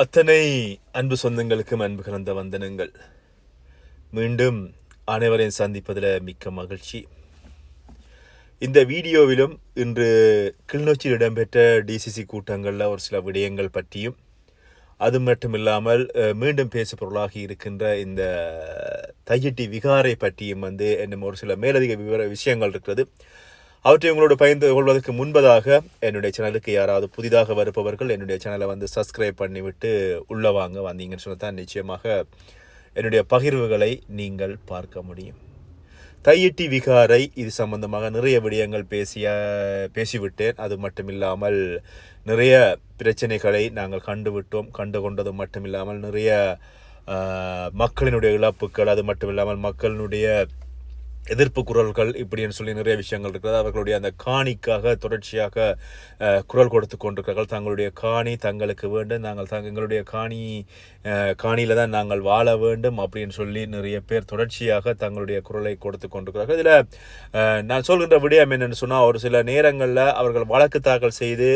அத்தனை அன்பு சொந்தங்களுக்கும் அன்பு கலந்த வந்தனங்கள். மீண்டும் அனைவரையும் சந்திப்பதில் மிக்க மகிழ்ச்சி. இந்த வீடியோவிலும் இன்று கிளிநொச்சியில் இடம்பெற்ற டிசிசி கூட்டங்களில் ஒரு சில விடயங்கள் பற்றியும் அது மட்டும் இல்லாமல் மீண்டும் பேசு பொருளாகி இருக்கின்ற இந்த தையட்டி விகாரை பற்றியும் வந்து என்னும் ஒரு சில மேலதிக விவர விஷயங்கள் இருக்கிறது. அவற்றை உங்களோடு பகிர்ந்து கொள்வதற்கு முன்பதாக என்னுடைய சேனலுக்கு யாராவது புதிதாக வருபவர்கள் என்னுடைய சேனலை வந்து சப்ஸ்கிரைப் பண்ணிவிட்டு உள்ளே வாங்க. வந்தீங்கன்னு சொன்னால் தான் நிச்சயமாக என்னுடைய பகிர்வுகளை நீங்கள் பார்க்க முடியும். தையிட்டி விகாரை இது சம்பந்தமாக நிறைய விடயங்கள் பேசிய பேசிவிட்டேன். அது மட்டும் இல்லாமல் நிறைய பிரச்சனைகளை நாங்கள் கண்டுவிட்டோம். கண்டு கொண்டது மட்டும் இல்லாமல் நிறைய மக்களினுடைய இழப்புகள் அது மட்டும் இல்லாமல் மக்களினுடைய எதிர்ப்பு குரல்கள் இப்படின்னு சொல்லி நிறைய விஷயங்கள் இருக்கிறது அவர்களுடைய அந்த காணிக்காக தொடர்ச்சியாக குரல் கொடுத்து கொண்டிருக்கிறார்கள். தங்களுடைய காணி தங்களுக்கு வேண்டும். நாங்கள் தங்க எங்களுடைய காணி காணியில் தான் நாங்கள் வாழ வேண்டும் அப்படின்னு சொல்லி நிறைய பேர் தொடர்ச்சியாக தங்களுடைய குரலை கொடுத்து கொண்டிருக்கிறார்கள். இதில் நான் சொல்கின்ற விடயம் என்னென்னு சொன்னால் ஒரு சில நேரங்களில் அவர்கள் வழக்கு தாக்கல் செய்து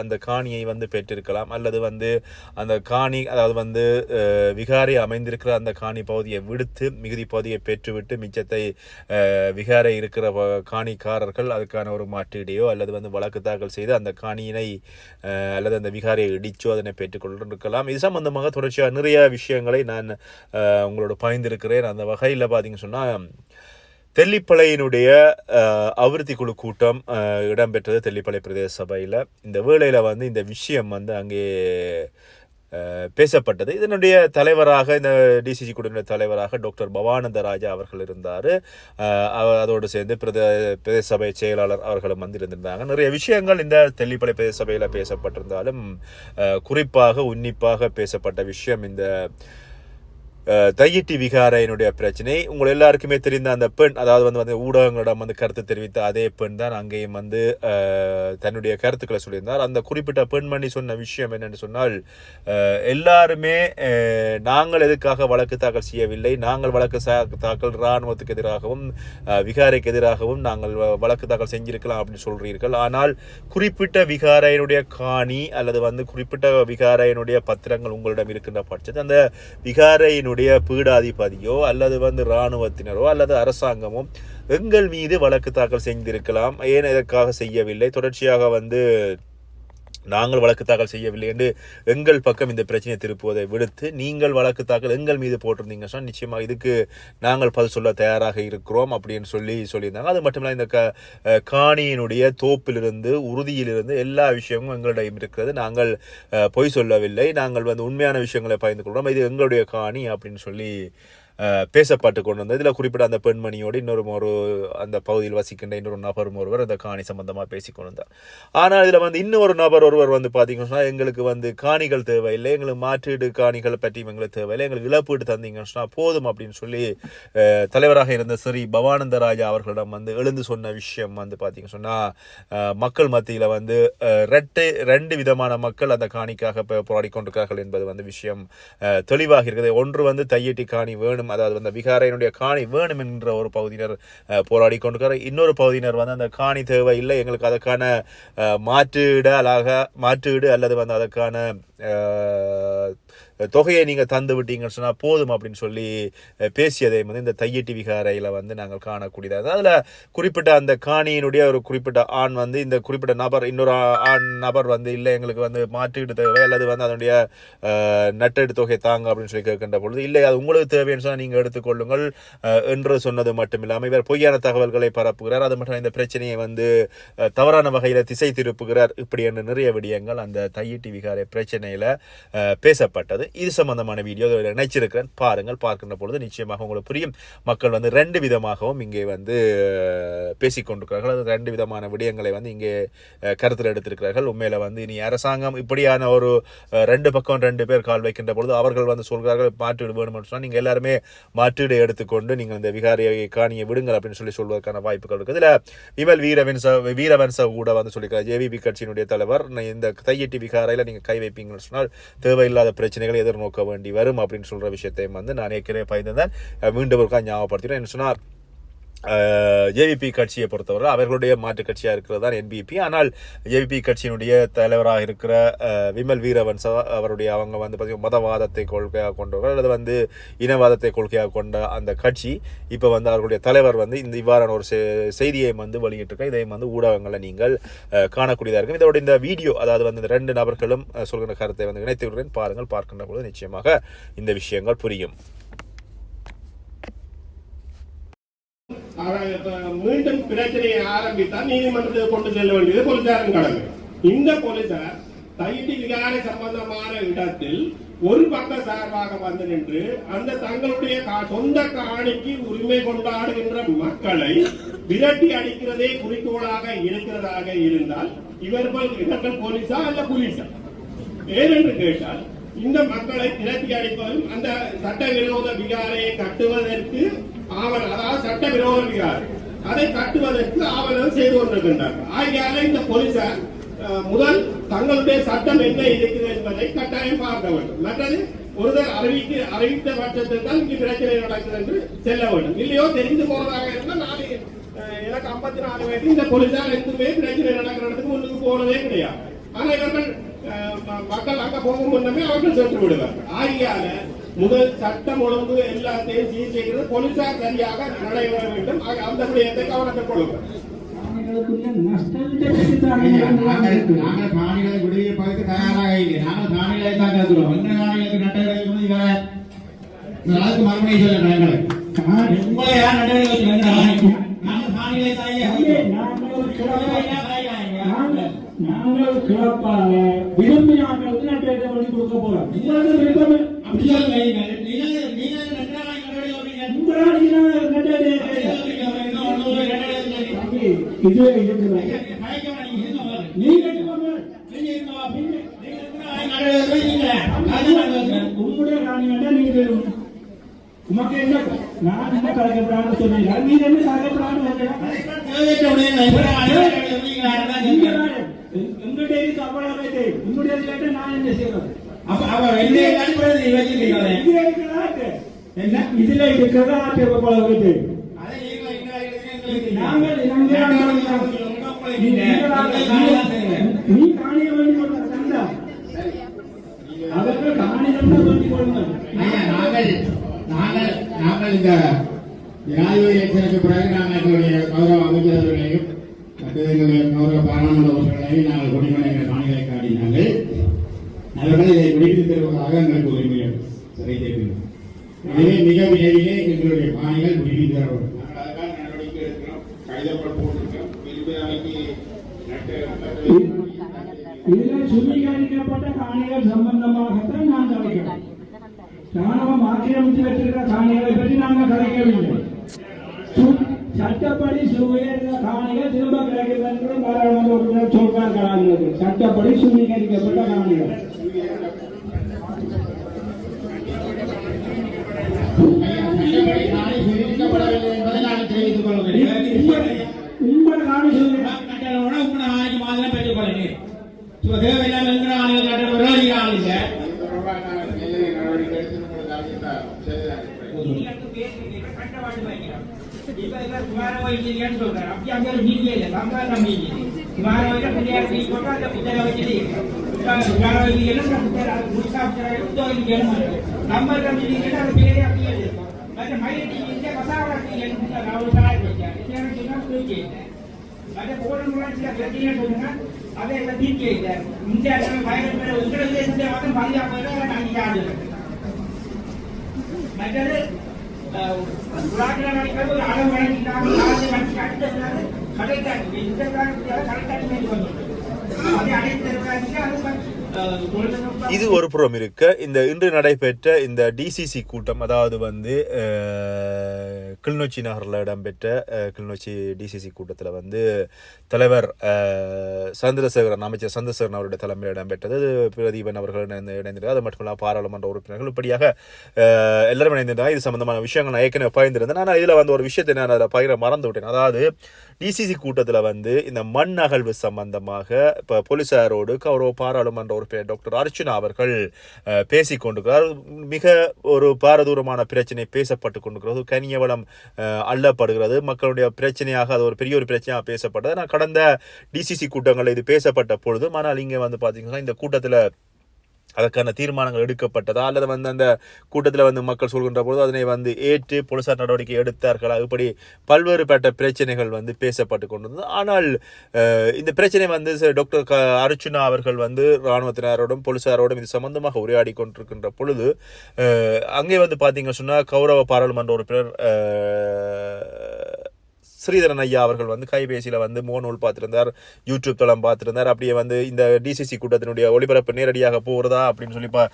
அந்த காணியை வந்து பெற்றிருக்கலாம். அல்லது வந்து அந்த காணி அதாவது வந்து விகாரி விகாரை அமைந்திருக்கிற அந்த காணி பகுதியை விடுத்து மிகுதி பகுதியை பெற்றுவிட்டு மிச்சத்தை விகாரை இருக்கிற வ- காணிக்காரர்கள் அதுக்கான ஒரு மாற்றீடையோ அல்லது வந்து வழக்கு தாக்கல் செய்து அந்த காணியினை அல்லது அந்த விகாரையை இடிச்சோ அதனை பெற்றுக்கொண்டிருக்கலாம். இது சம்பந்தமாக தொடர்ச்சியாக நிறைய விஷயங்களை நான் உங்களோட பகிர்ந்திருக்கிறேன். அந்த வகையில் பார்த்தீங்கன்னு சொன்னால் தெல்லிப்பளையினுடைய அஹ், அபிவிருத்தி குழு கூட்டம் இடம்பெற்றது தெல்லிப்பளை பிரதேச சபையில். இந்த வேளையில் வந்து இந்த விஷயம் வந்து அங்கே பேசப்பட்டது. இதனுடைய தலைவராக இந்த டிசிசி குழுவினுடைய தலைவராக டாக்டர் பவானந்த ராஜா அவர்கள் இருந்தார். அதோடு சேர்ந்து பிரத பிரதேச சபை செயலாளர் அவர்களும் வந்திருந்திருந்தாங்க. நிறைய விஷயங்கள் இந்த தெல்லிப்பளை பிரதேச சபையில் பேசப்பட்டிருந்தாலும் குறிப்பாக உன்னிப்பாக பேசப்பட்ட விஷயம் இந்த தையிட்டி விகாரையினுடைய பிரச்சனை. உங்கள் எல்லாருக்குமே தெரிந்த அந்த பெண் அதாவது வந்து வந்து ஊடகங்களிடம் வந்து கருத்து தெரிவித்த அதே பெண் தான் அங்கேயும் வந்து தன்னுடைய கருத்துக்களை சொல்லியிருந்தார். அந்த குறிப்பிட்ட பெண்மணி சொன்ன விஷயம் என்னன்னு சொன்னால் எல்லாருமே நாங்கள் எதுக்காக வழக்கு தாக்கல் செய்யவில்லை நாங்கள் வழக்கு சா- தாக்கல் இராணுவத்துக்கு எதிராகவும் விகாரைக்கு எதிராகவும் நாங்கள் வ- வழக்கு தாக்கல் செஞ்சிருக்கலாம் அப்படின்னு சொல்கிறீர்கள் ஆனால் குறிப்பிட்ட விகாரையினுடைய காணி அல்லது வந்து குறிப்பிட்ட விகாரையினுடைய பத்திரங்கள் உங்களிடம் இருக்கின்ற பட்சத்தில் அந்த விகாரையினுடைய பீடாதிபதியோ அல்லது வந்து இராணுவத்தினரோ அல்லது அரசாங்கமோ எங்கள் மீது வழக்கு தாக்கல் செய்திருக்கலாம். ஏன் இதற்காக செய்யவில்லை? தொடர்ச்சியாக வந்து நாங்கள் வழக்கு தாக்கல் செய்யவில்லை என்று எங்கள் பக்கம் இந்த பிரச்சனையை திருப்புவதை விடுத்து நீங்கள் வழக்கு தாக்கல் எங்கள் மீது போட்டிருந்தீங்க சொன்னால் நிச்சயமாக இதுக்கு நாங்கள் பதில் சொல்ல தயாராக இருக்கிறோம் அப்படின்னு சொல்லி சொல்லியிருந்தாங்க. அது மட்டும் இல்லாமல் இந்த க காணியினுடைய தோப்பிலிருந்து உறுதியிலிருந்து எல்லா விஷயமும் எங்களிடம் இருக்கிறது. நாங்கள் பொய் சொல்லவில்லை. நாங்கள் வந்து உண்மையான விஷயங்களை பகிர்ந்து கொள்கிறோம். இது எங்களுடைய காணி அப்படின்னு சொல்லி பேசப்பட்டு கொண்டு வந்தது. இதில் குறிப்பிட்ட அந்த பெண்மணியோடு இன்னொரு ஒரு அந்த பகுதியில் வசிக்கின்ற இன்னொரு நபரும் ஒருவர் அந்த காணி சம்பந்தமாக பேசி கொண்டு வந்தார் ஆனால் இதில் வந்து இன்னொரு நபர் ஒருவர் வந்து பார்த்தீங்கன்னா எங்களுக்கு வந்து காணிகள் தேவையில்லை எங்களுக்கு மாற்றீடு காணிகள் பற்றி எங்களுக்கு தேவையில்லை எங்களுக்கு இழப்பீடு தந்தீங்கன்னு சொன்னால் போதும் அப்படின்னு சொல்லி தலைவராக இருந்த ஸ்ரீ பவானந்த ராஜா அவர்களிடம் வந்து எழுந்து சொன்ன விஷயம் வந்து பார்த்தீங்க சொன்னால் மக்கள் மத்தியில் வந்து ரெட்டை ரெட்டு ரெண்டு விதமான மக்கள் அந்த காணிக்காக இப்போ போராடி கொண்டிருக்கார்கள் என்பது வந்து விஷயம் தெளிவாக இருக்குது. ஒன்று வந்து தையட்டி காணி வேணும் அதாவது அந்த விகாரையினுடைய காணி வேணும் என்ற ஒரு பகுதியினர் அஹ், போராடி கொண்டிருக்கிறார் இன்னொரு பகுதியினர் வந்து அந்த காணி தேவை இல்லை எங்களுக்கு அதற்கான அஹ், மாற்றீடு அழகாக மாற்றீடு அல்லது வந்து அதற்கான அஹ், தொகையை நீங்கள் தந்து விட்டீங்கன்னு சொன்னால் போதும் அப்படின்னு சொல்லி பேசியதை வந்து இந்த தையட்டி விகாரையில் வந்து நாங்கள் காணக்கூடியது. அதில் குறிப்பிட்ட அந்த காணியினுடைய ஒரு குறிப்பிட்ட ஆண் வந்து இந்த குறிப்பிட்ட நபர் இன்னொரு ஆண் நபர் வந்து இல்லை எங்களுக்கு வந்து மாற்றீடு தேவை அல்லது வந்து அதனுடைய நட்டெடு தொகை தாங்க அப்படின்னு சொல்லி கேட்கின்ற பொழுது இல்லை அது உங்களுக்கு தேவைன்னு சொன்னால் நீங்கள் எடுத்துக்கொள்ளுங்கள் என்று சொன்னது மட்டும் இல்லாமல் இவர் பொய்யான தகவல்களை பரப்புகிறார். அது மட்டும் இந்த பிரச்சனையை வந்து தவறான வகையில் திசை திருப்புகிறார். இப்படி என்று நிறைய விடயங்கள் அந்த தையிட்டி விகாரை பிரச்சனையில் பேசப்பட்டது. இது சம்பந்தமான வீடியோ நினைச்சிருக்கிறேன். பாருங்கள் பார்க்கின்ற பொழுது நிச்சயமாக உங்களுக்கு புரியும். மக்கள் வந்து ரெண்டு விதமாகவும் இங்கே வந்து பேசிக்கொண்டிருக்கிறார்கள் அது ரெண்டு விதமான விடயங்களை வந்து இங்கே கருத்தில் எடுத்திருக்கிறார்கள். உண்மையில வந்து இனி அரசாங்கம் இப்படியான ஒரு ரெண்டு பக்கம் ரெண்டு பேர் கால் வைக்கின்ற பொழுது அவர்கள் வந்து சொல்கிறார்கள் மாற்றீடு வேணும் சொன்னால் நீங்கள் எல்லாருமே மாற்றீடு எடுத்துக்கொண்டு நீங்கள் இந்த விகாரியை காணியை விடுங்கள் அப்படின்னு சொல்லி சொல்வதற்கான வாய்ப்புகள் இருக்குது. இதில் விமல் வீரவன்ச வீரவன்ச கூட வந்து சொல்லியிருக்கிறார் ஜேவிபி கட்சியினுடைய தலைவர் இந்த தையட்டி விகாரையில் நீங்கள் கை வைப்பீங்கன்னு சொன்னால் தேவையில்லாத பிரச்சனைகள் எதிர்நோக்க வேண்டி வரும் அப்படின்னு சொல்ற விஷயத்தையும் வந்து நான் ஏற்கனவே பயந்துதான் மீண்டும் ஒருக்கா ஞாபகப்படுத்தினேன் என்ன சொன்னார்? ஜேவிபி கட்சியை பொறுத்தவரை அவர்களுடைய மாற்று கட்சியாக இருக்கிறது தான் என்பிபி ஆனால் ஜேவிபி கட்சியினுடைய தலைவராக இருக்கிற விமல் வீரவன்ச அவருடைய அவங்க வந்து பார்த்தீங்கன்னா மதவாதத்தை கொள்கையாக கொண்டவர்கள் அல்லது வந்து இனவாதத்தை கொள்கையாக கொண்ட அந்த கட்சி இப்போ வந்து அவர்களுடைய தலைவர் வந்து இந்த இவ்வாறான ஒரு செ- செய்தியை வந்து வெளியிட்டிருக்க இதையும் வந்து ஊடகங்களை நீங்கள் காணக்கூடியதாக இருக்கும். இதோட இந்த வீடியோ அதாவது வந்து இந்த ரெண்டு நபர்களும் சொல்கிற கருத்தை வந்து இணைத்து விடுறேன் பாருங்கள் பார்க்கின்ற பொழுது நிச்சயமாக இந்த விஷயங்கள் புரியும் அவன் இப்ப மீண்டும் பிரச்சனையை ஆரம்பித்தால் நீதிமன்றத்தில் கொண்டு செல்ல வேண்டியது போலீசாரின் கடமை. இந்த போலீசார் தைட்டி விகாரை சம்பந்தமான இடத்தில் ஒரு பக்க சார்பாக வந்து நின்று அந்த தங்களுடைய சொந்த காணிக்கு உரிமை கொண்டாடுகின்ற மக்களை விரட்டி அடிக்கிறதே குறிக்கோளாக இருக்கிறதாக இருந்தால் இவர்கள் இவர்கள் போலீஸா அல்ல போலீஸா? ஏனென்று கேட்டால் இந்த மக்களை திரட்டி அடிப்பதும் அந்த சட்டவிரோத விகாரையை கட்டுவதற்கு ஆவணம் அதாவது சட்டவிரோத விகாரை அதை கட்டுவதற்கு ஆவணம் செய்து கொண்டிருக்கின்றார் ஆகையால இந்த போலீசார் முதல் தங்களுடைய சட்டம் என்ன இருக்குது என்பதை கட்டாயம் பார்க்க வேண்டும் மற்றது ஒருவர் அறிவிக்க அறிவித்த பட்சத்தில் தான் இங்கு பிரச்சனை நடக்குது என்று செல்ல வேண்டும். இல்லையோ தெரிந்து போறதாக இருந்தால் நாளை எனக்கு ஐம்பத்தி நாலு வயது இந்த போலீசார் எதுவுமே பிரச்சனை நடக்கிற இடத்துக்கு முன்னுக்கு போனதே கிடையாது. ஆனால் இவர்கள் மக்கள் அங்க போகும் முன்னமே அவர்கள் சென்று விடுவார்கள். ஆகையால முதல் சட்டம் ஒழுங்கு எல்லாத்தையும் சீர் செய்கிறது போலீசார் சரியாக நடைபெற வேண்டும். அந்த விடயத்தை கவனத்தில் கொள்ளுங்கள். நாங்கள் காணிகளை விடுவிப்பதற்கு தயாராக இல்லை. நாங்கள் காணிகளை தான் கேட்கிறோம் எந்த காணிகளுக்கு அதுக்கு மறுபடியும் சொல்ல நாங்கள். உங்களை யார் நட்டவர்கள் நாங்கள் காணிகளை தாயே நாங்கள் சிறப்பாக நாங்கள் நாங்கள் கொடுக்க போறோம். உங்களுக்கு விருப்பம் அப்படி சொல்லுங்க நீங்கள் நீங்கள் நட்டவர்கள் நட்டவர்கள் உங்களால் நட்டத்தை இது இருக்கிறது நீங்கள் உங்களுடைய காணியாண்டா நீங்க உமக்கு என்ன நான் என்ன கலக்கப்படான்னு சொன்னீங்க? நீங்க என்ன கலக்கப்படான்னு எங்கிட்ட இருக்கு அவ்வளவு தெரியும் உங்களுடைய கேட்ட நான் என்ன செய்யறது இதுல இருக்கிறதா என்ன இதுல இருக்கிறதா நாங்கள் நீ காணிய வேண்டி கொள்ள தந்தா அவர்கள் காணியம் வேண்டி கொள்ளுங்கள் நாங்கள் நாங்கள் நாங்கள் இந்த ஜனாதிபதி எலெக்ஷனுக்கு பிறகு நாங்கள் எங்களுடைய கௌரவ எங்களுடைய கௌரவ பாராளுமன்ற உறுப்பினர்களையும் நாங்கள் குடிமனைகளை காணிகளை காட்டினார்கள் அவர்கள் இதை முடித்து தருவதாக எங்களுக்கு உரிமை சரி தெரியும் எனவே மிக விரைவிலே எங்களுடைய கடிதங்கள் போட்டிருக்கோம். விரும்பினாலைக்கு இதில் சுவீகரிக்கப்பட்ட காணிகள் சம்பந்தமாகத்தான் நான் கலைக்கிறோம் ராணுவம் ஆக்கிரமித்து வைத்திருக்கிற காணிகளை பற்றி நாங்கள் கலைக்கவில்லை சட்டப்படி சுவீகரித்த காணிகள் திரும்ப கிடைக்கிறது என்று பாராளுமன்ற உறுப்பினர் சொல்றார் கலாநிதி சட்டப்படி சுவீகரிக்கப்பட்ட காணிகள் சட்டப்படி காணி தெரிவிக்கப்படவில்லை என்பதை நாங்கள் தெரிவித்துக் கொள்கிறேன் உங்கள் உங்கள் காணி சுவீகரி கட்டணோட உங்களை ஆணைக்கு மாதிரி பெற்றுக் கொள்கிறேன் தேவையில்லாமல் இருக்கிற ஆணைகள் கட்டணம் விரோதி ஆள் இல்லை தொடர்பாக நாங்கள் மேலே நடவடிக்கை எடுத்து உங்களுக்கு அறிவித்தார் செய்தார் அதெல்லாம் இந்தியா பயணம் உங்களுக்கு பாதுகாப்பு நாங்கள் மற்றது புறாக்கள் ஒரு அளவு நாலு இந்த மேலே அதை அது அஹ், இது ஒரு புறம் இருக்க. இந்த இன்று நடைபெற்ற இந்த டிசிசி கூட்டம் அதாவது வந்து கிளிநொச்சி நகரில் இடம்பெற்ற கிளிநொச்சி டிசிசி கூட்டத்தில் வந்து தலைவர் சந்திரசேகரன் அமைச்சர் சந்திரசேகரன் அவருடைய தலைமையில் இடம்பெற்றது. அது பிரதீபன் அவர்கள் இணைந்து இணைந்திருந்தார் அது இல்லாமல் பாராளுமன்ற உறுப்பினர்கள் இப்படியாக எல்லாரும் இணைந்திருந்தாங்க இது சம்பந்தமான விஷயங்கள் நான் ஏற்கனவே பகிர்ந்திருந்தேன். ஆனால் இதில் வந்து ஒரு விஷயத்தை நான் அதில் பகிர மறந்து விட்டேன். அதாவது டிசிசி கூட்டத்தில் வந்து இந்த மண் அகழ்வு சம்பந்தமாக இப்போ போலீஸாரோடு கௌரவ பாராளுமன்ற உறுப்பினர் டாக்டர் அர்ச்சனா அவர்கள் அஹ், கொண்டிருக்கிறார். மிக ஒரு பாரதூரமான பிரச்சனை பேசப்பட்டு கொண்டிருக்கிறது. கனியவளம் அள்ளப்படுகிறது. மக்களுடைய பிரச்சனையாக அது ஒரு பெரிய ஒரு பிரச்சனையாக பேசப்பட்டது. நான் கடந்த டிசிசி கூட்டங்களில் இது பேசப்பட்ட பொழுதும் ஆனால் இங்கே வந்து பார்த்தீங்கன்னா இந்த கூட்டத்தில் அதற்கான தீர்மானங்கள் எடுக்கப்பட்டதா? அல்லது வந்து அந்த கூட்டத்தில் வந்து மக்கள் சொல்கின்ற பொழுது அதனை வந்து ஏற்று போலீசார் நடவடிக்கை எடுத்தார்களா? இப்படி பல்வேறுபட்ட பிரச்சனைகள் வந்து பேசப்பட்டு கொண்டிருந்தது. ஆனால் இந்த பிரச்சனை வந்து டாக்டர் க அர்ச்சுனா அவர்கள் வந்து இராணுவத்தினரோடும் போலீசாரோடும் இது சம்பந்தமாக உரையாடி கொண்டிருக்கின்ற பொழுது அங்கே வந்து பார்த்தீங்க சொன்னால் கௌரவ பாராளுமன்ற உறுப்பினர் ஸ்ரீதரன் ஐயா அவர்கள் வந்து கைபேசியில் வந்து மோனூல் பார்த்துருந்தார் யூடியூப் தளம் பார்த்துருந்தார். அப்படியே வந்து இந்த டிசிசி கூட்டத்தினுடைய ஒளிபரப்பு நேரடியாக போகிறதா அப்படின்னு சொல்லி பா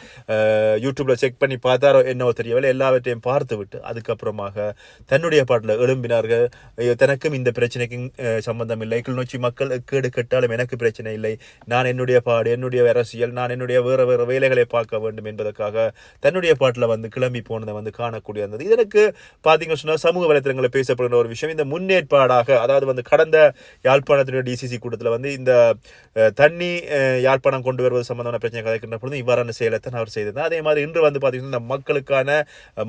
யூடியூப்பில் செக் பண்ணி பார்த்தாரோ என்னவோ தெரியவில்லை. எல்லாவற்றையும் பார்த்து விட்டு அதுக்கப்புறமாக தன்னுடைய பாட்டில் எழும்பினார்கள். ஐயோ, தனக்கும் இந்த பிரச்சனைக்கும் சம்பந்தம் இல்லை. கிளிநொச்சி மக்கள் கேடு கெட்டாலும் எனக்கு பிரச்சனை இல்லை. நான் என்னுடைய பாடு என்னுடைய அரசியல் நான் என்னுடைய வேறு வேறு வேலைகளை பார்க்க வேண்டும் என்பதற்காக தன்னுடைய பாட்டில் வந்து கிளம்பி போனதை வந்து காணக்கூடிய இருந்தது. இதற்கு பார்த்தீங்கன்னு சொன்னால் சமூக வலைத்தளங்களில் பேசப்படுகிற ஒரு விஷயம். இந்த முன்னே முன்னேற்பாடாக அதாவது வந்து கடந்த யாழ்ப்பாணத்தினுடைய டிசிசி கூட்டத்தில் வந்து இந்த தண்ணி யாழ்ப்பாணம் கொண்டு வருவது சம்பந்தமான பிரச்சனை கதைக்கின்ற பொழுது இவ்வாறான செயலத்தை அவர் செய்திருந்தார். அதே மாதிரி இன்று வந்து பார்த்தீங்கன்னா இந்த மக்களுக்கான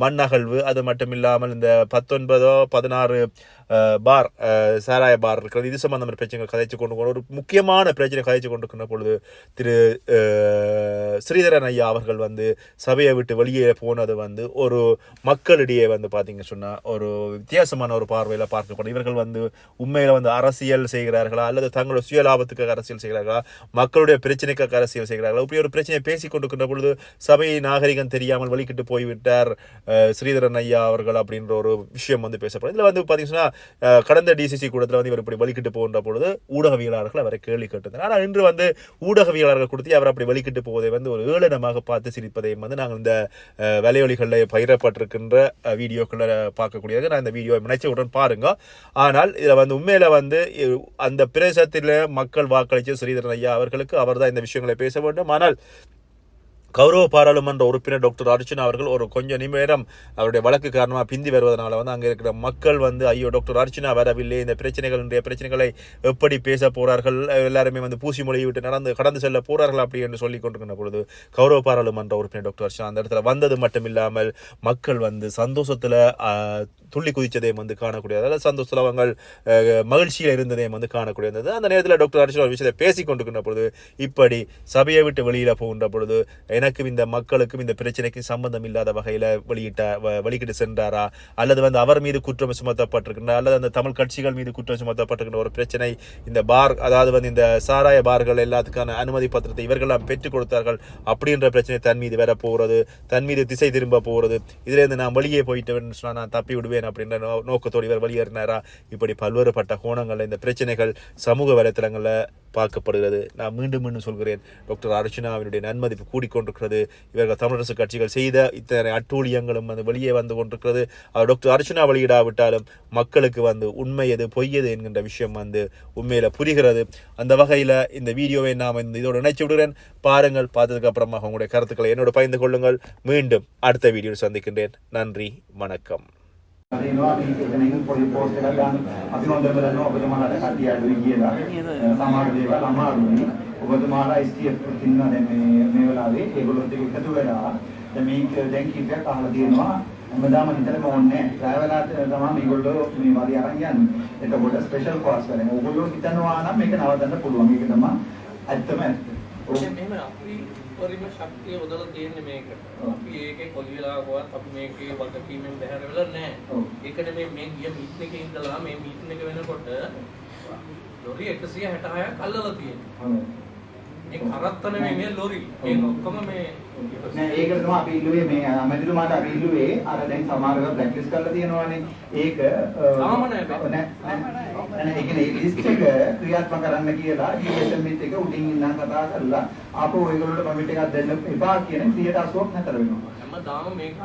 மண் அகழ்வு அது மட்டும் இல்லாமல் இந்த பத்தொன்பதோ பதினாறு பார் சாராய பார் இருக்கிறது இது சம்பந்தமான பிரச்சனைகள் கதைச்சு கொண்டு ஒரு முக்கியமான பிரச்சனை கதைச்சு கொண்டிருக்கின்ற பொழுது திரு ஸ்ரீதரன் ஐயா அவர்கள் வந்து சபையை விட்டு வெளியே போனது வந்து ஒரு மக்களிடையே வந்து பார்த்தீங்க சொன்னால் ஒரு வித்தியாசமான ஒரு பார்வையில் பார்க்கப்படும். இவர்கள் வந்து உண்மையில் வந்து அரசியல் செய்கிறார்களா? அல்லது தங்களுடைய சுய லாபத்துக்காக அரசியல் செய்கிறார்களா? மக்களுடைய பிரச்சனைக்காக அரசியல் செய்கிறார்களா? இப்படி ஒரு பிரச்சனையை பேசிக் கொண்டிருக்கின்ற பொழுது சபை நாகரிகம் தெரியாமல் வழிகிட்டு போய்விட்டார் ஸ்ரீதரன் ஐயா அவர்கள் அப்படின்ற ஒரு விஷயம் வந்து பேசப்படும். இதில் வந்து பார்த்தீங்கன்னா கடந்த டிசிசி கூடத்தில் வந்து இவர் இப்படி வழிகிட்டு போகின்ற பொழுது ஊடகவியலாளர்கள் அவரை கேள்வி கேட்டிருந்தார் ஆனால் இன்று வந்து ஊடகவியலாளர்கள் கொடுத்து அவர் அப்படி வழிகிட்டு போவதை வந்து ஒரு ஏளனமாக பார்த்து சிரிப்பதையும் வந்து நாங்கள் இந்த வலையொலிகளில் பகிரப்பட்டிருக்கின்ற வீடியோக்களை பார்க்கக்கூடியது நான் இந்த வீடியோ நினைச்சவுடன் பாருங்கள் ஆனால் இதில் வந்து உண்மையில வந்து அந்த பிரதேசத்தில் மக்கள் வாக்களித்த ஸ்ரீதரன் ஐயா அவர்களுக்கு அவர்தான் இந்த விஷயங்களை பேச வேண்டும். ஆனால் கௌரவ பாராளுமன்ற உறுப்பினர் டாக்டர் அர்ச்சுனா அவர்கள் ஒரு கொஞ்சம் நிமிடம் அவருடைய வழக்கு காரணமாக பிந்தி வருவதனால வந்து அங்கே இருக்கிற மக்கள் வந்து ஐயோ டாக்டர் அர்ச்சனா வரவில்லை. இந்த பிரச்சனைகள் இன்றைய பிரச்சனைகளை எப்படி பேச போகிறார்கள் எல்லாருமே வந்து பூசி மொழியை விட்டு நடந்து கடந்து செல்ல போகிறார்கள் அப்படி என்று சொல்லி கொண்டிருக்கிற பொழுது கௌரவ பாராளுமன்ற உறுப்பினர் டாக்டர் அர்ச்சனா அந்த இடத்துல வந்தது மட்டும் இல்லாமல் மக்கள் வந்து சந்தோஷத்தில் துள்ளி குதித்ததையும் வந்து காணக்கூடியது அதாவது சந்தோஷத்தில் அவங்க மகிழ்ச்சியில் இருந்ததையும் வந்து காணக்கூடியது அந்த நேரத்தில் டாக்டர் அர்ச்சனா ஒரு விஷயத்தை பேசி கொண்டிருக்கின்ற பொழுது இப்படி சபையை விட்டு வெளியில் போகின்ற பொழுது எனக்கும் இந்த மக்களுக்கும் இந்த பிரச்சனைக்கும் சம்பந்தம் இல்லாத வகையில் வெளியிட்ட வ- வெளியிட்டு சென்றாரா? அல்லது வந்து அவர் மீது குற்றம் சுமத்தப்பட்டிருக்கின்ற அல்லது அந்த தமிழ் கட்சிகள் மீது குற்றம் சுமத்தப்பட்டிருக்கின்ற ஒரு பிரச்சனை இந்த பார் அதாவது வந்து இந்த சாராய பார்கள் எல்லாத்துக்கான அனுமதி பத்திரத்தை இவர்கள்லாம் பெற்றுக் கொடுத்தார்கள் அப்படின்ற பிரச்சனை தன் மீது வர போகிறது தன் மீது திசை திரும்ப போகிறது. இதிலேருந்து நான் வெளியே போயிட்டு சொன்னால் நான் தப்பி விடுவேன் அப்படின்ற நோ- நோக்கத்தோடு இவர் வெளியேறினாரா? இப்படி பல்வேறுபட்ட கோணங்களில் இந்த பிரச்சனைகள் சமூக வலைத்தளங்களில் பார்க்கப்படுகிறது நான் மீண்டும் மீண்டும் சொல்கிறேன் டாக்டர் அர்ச்சனாவினுடைய நன்மதிப்பு கூடிக்கொண்டிருக்கிறது. இவர்கள் தமிழரசு கட்சிகள் செய்த இத்தனை அட்டூழியங்களும் வந்து வெளியே வந்து கொண்டிருக்கிறது. அவர் டாக்டர் அர்ச்சனா வெளியிடாவிட்டாலும் மக்களுக்கு வந்து உண்மை எது பொய் எது என்கின்ற விஷயம் வந்து உண்மையில் புரிகிறது. அந்த வகையில் இந்த வீடியோவை நாம் இந்த இதோடு இணைச்சு விடுகிறேன். பாருங்கள் பார்த்ததுக்கு அப்புறமாக உங்களுடைய கருத்துக்களை என்னோட பகிர்ந்து கொள்ளுங்கள். மீண்டும் அடுத்த வீடியோவில் சந்திக்கின்றேன். நன்றி வணக்கம். අරනවා මේක එතනින් පොඩි පෝස්ට් එකක් ගන්න. හොඳටම දන්නවා ඔබතුමාලාට කට්ටිය අඩුයි කියලා. සමහර දේවල් අමාරුයි. ඔබතුමාලා STF ඉන්නවා දැන් මේ මේ වෙලාවේ ඒගොල්ලොත් එක්ක එකතු වෙලා. දැන් මේක දැන් කීපයක් අහලා තියෙනවා. හැමදාම නිතරම ඕනේ ට්‍රැවලාට තමයි මේගොල්ලෝ මේ වගේ අරන් යන්නේ. එතකොට ස්පෙෂල් කෝස් වලින් ඕගොල්ලෝ හිතනවා නම් මේක නවත්තන්න පුළුවන්. මේක තමයි ඇත්තම ඇත්ත. ඔව්. මෙහෙම අපි උපරිම ශක්තිය යොදලා තියෙන්නේ මේකට. අපි ඒකේ කොයි වෙලාවකවත් අපි මේකේ වගකීමෙන් බැහැර වෙලා නැහැ. ඔව්. ඒක නෙමෙයි මේ ගිය මීටින් එකේ ඉඳලා මේ මීටින් එක වෙනකොට ලොරි 166ක් අල්ලලා තියෙනවා. මේ කරත්ත නෙමෙයි මේ ලොරි. මේ ඔක්කොම මේ නෑ ඒකට තමයි අපි ඉල්ලුවේ මේ අමැතිතුමාට අපි ඉල්ලුවේ අර දැන් සමහරව බ්ලැක්ලිස්ට් කරලා තියෙනවානේ ඒක. නෑ නෑ නෑ, ඒ කියන්නේ ඒ ලිස්ට් එක ක්‍රියාත්මක කරන්න කියලා GSM එක උඩින් ඉඳන් කතා කරලා ආපහු ඒගොල්ලෝට පමිට් එකක් දෙන්න එපා කියන 180ක් නතර වෙනවා. හැමදාම මේක